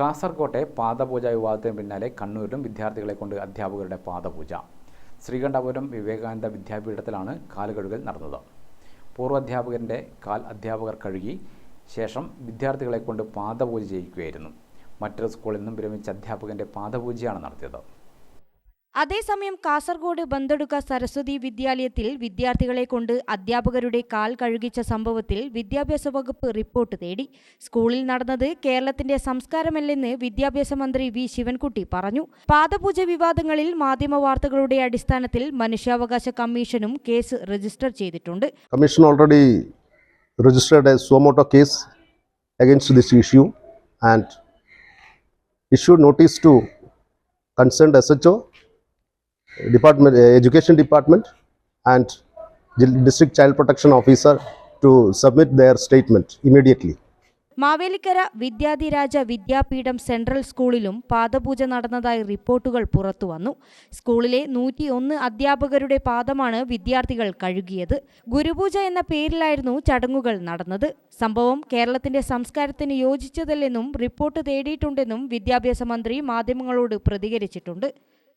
കാസർകോട്ടെ പാദപൂജ വിവാദത്തിന് പിന്നാലെ കണ്ണൂരിലും വിദ്യാർത്ഥികളെ കൊണ്ട് അധ്യാപകരുടെ പാദപൂജ. ശ്രീകണ്ഠപുരം വിവേകാനന്ദ വിദ്യാപീഠത്തിലാണ് കാലുകഴുകൽ നടന്നത്. പൂർവാധ്യാപകന്റെ കാൽ അധ്യാപകർ കഴുകി ശേഷം വിദ്യാർത്ഥികളെ കൊണ്ട് പാദപൂജ ചെയ്യിക്കുകയായിരുന്നു. മറ്റൊരു സ്കൂളിൽ നിന്നും വിരമിച്ച അധ്യാപകന്റെ പാദപൂജയാണ് നടത്തിയത്. അതേസമയം കാസർഗോഡ് ബന്തെടുക്ക സരസ്വതി വിദ്യാലയത്തിൽ വിദ്യാർത്ഥികളെ കൊണ്ട് അധ്യാപകരുടെ കാൽ കഴുകിച്ച സംഭവത്തിൽ വിദ്യാഭ്യാസ വകുപ്പ് റിപ്പോർട്ട് തേടി. സ്കൂളിൽ നടന്നത് കേരളത്തിന്റെ സംസ്കാരമല്ലെന്ന് വിദ്യാഭ്യാസ മന്ത്രി വി. ശിവൻകുട്ടി പറഞ്ഞു. പാദപൂജ വിവാദങ്ങളിൽ മാധ്യമ വാർത്തകളുടെ അടിസ്ഥാനത്തിൽ മനുഷ്യാവകാശ കമ്മീഷനും കേസ് രജിസ്റ്റർ ചെയ്തിട്ടുണ്ട്. Commission already registered suo motu case against this issue and issue notice to concerned S Department, uh, Education Department, and District Child Protection Officer to submit their statement immediately. Mavelikkara Vidyadhiraja Vidyapeetham central സ്കൂളിലും പാദപൂജ നടന്നതായി റിപ്പോർട്ടുകൾ പുറത്തുവന്നു സ്കൂളിലെ നൂറ്റിയൊന്ന് അധ്യാപകരുടെ പാദമാണ് വിദ്യാർത്ഥികൾ കഴുകിയത്. ഗുരുപൂജ എന്ന പേരിലായിരുന്നു ചടങ്ങുകൾ നടന്നത്. സംഭവം കേരളത്തിന്റെ സംസ്കാരത്തിന് യോജിച്ചതല്ലെന്നും റിപ്പോർട്ട് തേടിയിട്ടുണ്ടെന്നും വിദ്യാഭ്യാസ മന്ത്രി മാധ്യമങ്ങളോട് പ്രതികരിച്ചിട്ടുണ്ട്.